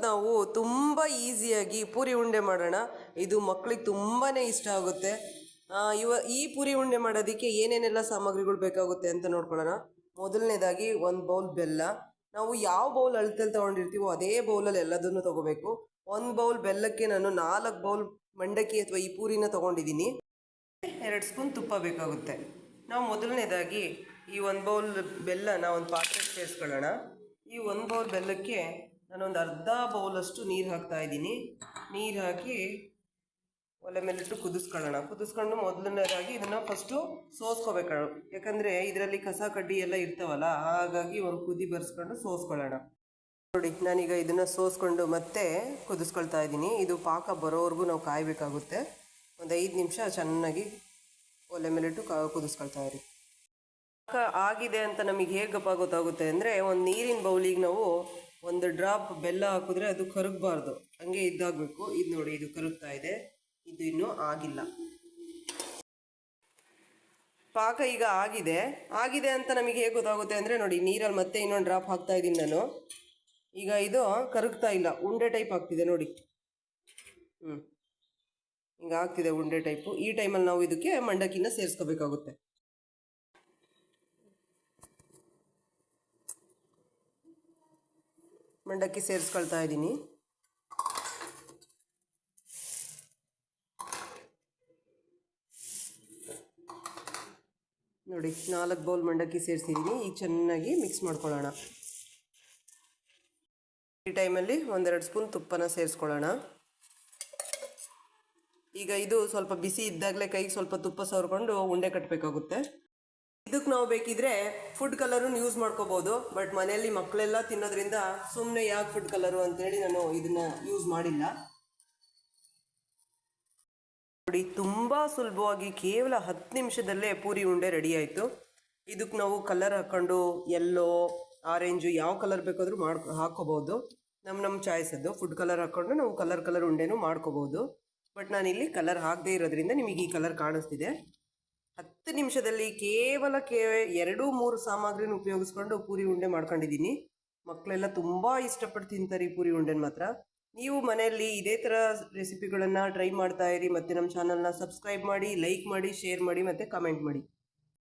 ನಾವು ತುಂಬ ಈಸಿಯಾಗಿ ಪೂರಿ ಉಂಡೆ ಮಾಡೋಣ. ಇದು ಮಕ್ಕಳಿಗೆ ತುಂಬಾ ಇಷ್ಟ ಆಗುತ್ತೆ. ಇವ, ಈ ಪೂರಿ ಉಂಡೆ ಮಾಡೋದಕ್ಕೆ ಏನೇನೆಲ್ಲ ಸಾಮಗ್ರಿಗಳು ಬೇಕಾಗುತ್ತೆ ಅಂತ ನೋಡ್ಕೊಳ್ಳೋಣ. ಮೊದಲನೇದಾಗಿ ಒಂದು ಬೌಲ್ ಬೆಲ್ಲ. ನಾವು ಯಾವ ಬೌಲ್ ಅಳತೆಲ್ಲಿ ತೊಗೊಂಡಿರ್ತೀವೋ ಅದೇ ಬೌಲಲ್ಲಿ ಎಲ್ಲದನ್ನು ತಗೋಬೇಕು. ಒಂದು ಬೌಲ್ ಬೆಲ್ಲಕ್ಕೆ ನಾನು ನಾಲ್ಕು ಬೌಲ್ ಮಂಡಕ್ಕಿ ಅಥವಾ ಈ ಪೂರಿನ ತೊಗೊಂಡಿದ್ದೀನಿ. ಎರಡು ಸ್ಪೂನ್ ತುಪ್ಪ ಬೇಕಾಗುತ್ತೆ. ನಾವು ಮೊದಲನೇದಾಗಿ ಈ ಒಂದು ಬೌಲ್ ಬೆಲ್ಲನ ಒಂದು ಪಾತ್ರೆಗೆ ಸೇರಿಸ್ಕೊಳ್ಳೋಣ. ಈ ಒಂದು ಬೌಲ್ ಬೆಲ್ಲಕ್ಕೆ ನಾನೊಂದು ಅರ್ಧ ಬೌಲಷ್ಟು ನೀರು ಹಾಕ್ತಾ ಇದ್ದೀನಿ. ನೀರು ಹಾಕಿ ಒಲೆ ಮೇಲಿಟ್ಟು ಕುದಿಸ್ಕೊಳ್ಳೋಣ. ಕುದಿಸ್ಕೊಂಡು ಮೊದಲನೇದಾಗಿ ಇದನ್ನು ಫಸ್ಟು ಸೋಸ್ಕೋಬೇಕು ಯಾಕಂದರೆ ಇದರಲ್ಲಿ ಕಸ ಕಡ್ಡಿ ಎಲ್ಲ ಇರ್ತಾವಲ್ಲ, ಹಾಗಾಗಿ ಒಂದು ಕುದಿ ಬರ್ಸ್ಕೊಂಡು ಸೋಸ್ಕೊಳ್ಳೋಣ. ನೋಡಿ, ನಾನೀಗ ಇದನ್ನು ಸೋಸ್ಕೊಂಡು ಮತ್ತೆ ಕುದಿಸ್ಕೊಳ್ತಾ ಇದ್ದೀನಿ. ಇದು ಪಾಕ ಬರೋವರೆಗೂ ನಾವು ಕಾಯಬೇಕಾಗುತ್ತೆ. ಒಂದು ಐದು ನಿಮಿಷ ಚೆನ್ನಾಗಿ ಒಲೆ ಮೇಲಿಟ್ಟು ಕಾ ಕುದಿಸ್ಕೊಳ್ತಾ ಇರಿ. ಪಾಕ ಆಗಿದೆ ಅಂತ ನಮಗೆ ಹೇಗೆ ಗೊತ್ತಾಗುತ್ತೆ ಅಂದರೆ, ಒಂದು ನೀರಿನ ಬೌಲಿಗೆ ನಾವು ಒಂದು ಡ್ರಾಪ್ ಬೆಲ್ಲ ಹಾಕಿದ್ರೆ ಅದು ಕರಗಬಾರ್ದು. ಹಂಗೆ ಇದ್ದಾಗಬೇಕು ಇದು ನೋಡಿ, ಇದು ಕರಗ್ತಾ ಇದೆ. ಇದು ಇನ್ನೂ ಆಗಿಲ್ಲ. ಪಾಕ ಈಗ ಆಗಿದೆ. ಆಗಿದೆ ಅಂತ ನಮಗೆ ಹೇಗೆ ಗೊತ್ತಾಗುತ್ತೆ ಅಂದರೆ ನೋಡಿ, ನೀರಲ್ಲಿ ಮತ್ತೆ ಇನ್ನೊಂದು ಡ್ರಾಪ್ ಹಾಕ್ತಾ ಇದ್ದೀನಿ ನಾನು. ಈಗ ಇದು ಕರಗ್ತಾ ಇಲ್ಲ. ಉಂಡೆ ಟೈಪ್ ಆಗ್ತಿದೆ ನೋಡಿ. ಹ್ಞೂ ಹಿಂಗೆ ಆಗ್ತಿದೆ ಉಂಡೆ ಟೈಪು. ಈ ಟೈಮಲ್ಲಿ ನಾವು ಇದಕ್ಕೆ ಮಂಡಕ್ಕಿನ ಸೇರಿಸ್ಕೋಬೇಕಾಗುತ್ತೆ. ಮಂಡಕ್ಕಿ ಸೇರಿಸ್ಕೊಳ್ತಾ ಇದ್ದೀನಿ. ನೋಡಿ, ನಾಲ್ಕು ಬೌಲ್ ಮಂಡಕ್ಕಿ ಸೇರಿಸಿದ್ದೀನಿ. ಈಗ ಚೆನ್ನಾಗಿ ಮಿಕ್ಸ್ ಮಾಡ್ಕೊಳ್ಳೋಣ. ಈ ಟೈಮಲ್ಲಿ ಒಂದೆರಡು ಸ್ಪೂನ್ ತುಪ್ಪನ ಸೇರಿಸ್ಕೊಳ್ಳೋಣ. ಈಗ ಇದು ಸ್ವಲ್ಪ ಬಿಸಿ ಇದ್ದಾಗಲೇ ಕೈಗೆ ಸ್ವಲ್ಪ ತುಪ್ಪ ಸವರ್ಕೊಂಡು ಉಂಡೆ ಕಟ್ಟಬೇಕಾಗುತ್ತೆ ಇದಕ್ಕೆ ನಾವು ಬೇಕಿದ್ರೆ ಫುಡ್ ಕಲರನ್ನು ಯೂಸ್ ಮಾಡ್ಕೋಬಹುದು ಬಟ್ ಮನೆಯಲ್ಲಿ ಮಕ್ಕಳೆಲ್ಲ ತಿನ್ನೋದ್ರಿಂದ ಸುಮ್ಮನೆ ಯಾಕೆ ಫುಡ್ ಕಲರು ಅಂತೇಳಿ ನಾನು ಇದನ್ನ ಯೂಸ್ ಮಾಡಿಲ್ಲ. ನೋಡಿ, ತುಂಬ ಸುಲಭವಾಗಿ ಕೇವಲ ಹತ್ತು ನಿಮಿಷದಲ್ಲೇ ಪೂರಿ ಉಂಡೆ ರೆಡಿ ಆಯಿತು. ಇದಕ್ಕೆ ನಾವು ಕಲರ್ ಹಾಕೊಂಡು ಯೆಲ್ಲೋ ಆರೆಂಜು ಯಾವ ಕಲರ್ ಬೇಕಾದರೂ ಮಾಡ್ಕೊ ಹಾಕೋಬಹುದು ನಮ್ಮ ನಮ್ಮ ಚಾಯ್ಸ್ ಅದು. ಫುಡ್ ಕಲರ್ ಹಾಕ್ಕೊಂಡು ನಾವು ಕಲರ್ ಕಲರ್ ಉಂಡೆನೂ ಮಾಡ್ಕೋಬಹುದು ಬಟ್ ನಾನಿಲ್ಲಿ ಕಲರ್ ಹಾಕದೇ ಇರೋದ್ರಿಂದ ನಿಮಗೆ ಈ ಕಲರ್ ಕಾಣಿಸ್ತಿದೆ. ಹತ್ತು ನಿಮಿಷದಲ್ಲಿ ಕೇವಲ ಕೇ, ಎರಡು, ಮೂರು ಸಾಮಗ್ರಿನ ಉಪಯೋಗಿಸ್ಕೊಂಡು ಪೂರಿ ಉಂಡೆ ಮಾಡ್ಕೊಂಡಿದ್ದೀನಿ. ಮಕ್ಕಳೆಲ್ಲ ತುಂಬ ಇಷ್ಟಪಟ್ಟು ತಿಂತಾರೆ ಈ ಪೂರಿ ಉಂಡೆನ ಮಾತ್ರ. ನೀವು ಮನೆಯಲ್ಲಿ ಇದೇ ಥರ ರೆಸಿಪಿಗಳನ್ನು ಟ್ರೈ ಮಾಡ್ತಾ ಇರಿ, ಮತ್ತು ನಮ್ಮ ಚಾನಲ್ನ ಸಬ್ಸ್ಕ್ರೈಬ್ ಮಾಡಿ, ಲೈಕ್ ಮಾಡಿ, ಶೇರ್ ಮಾಡಿ, ಮತ್ತು ಕಮೆಂಟ್ ಮಾಡಿ.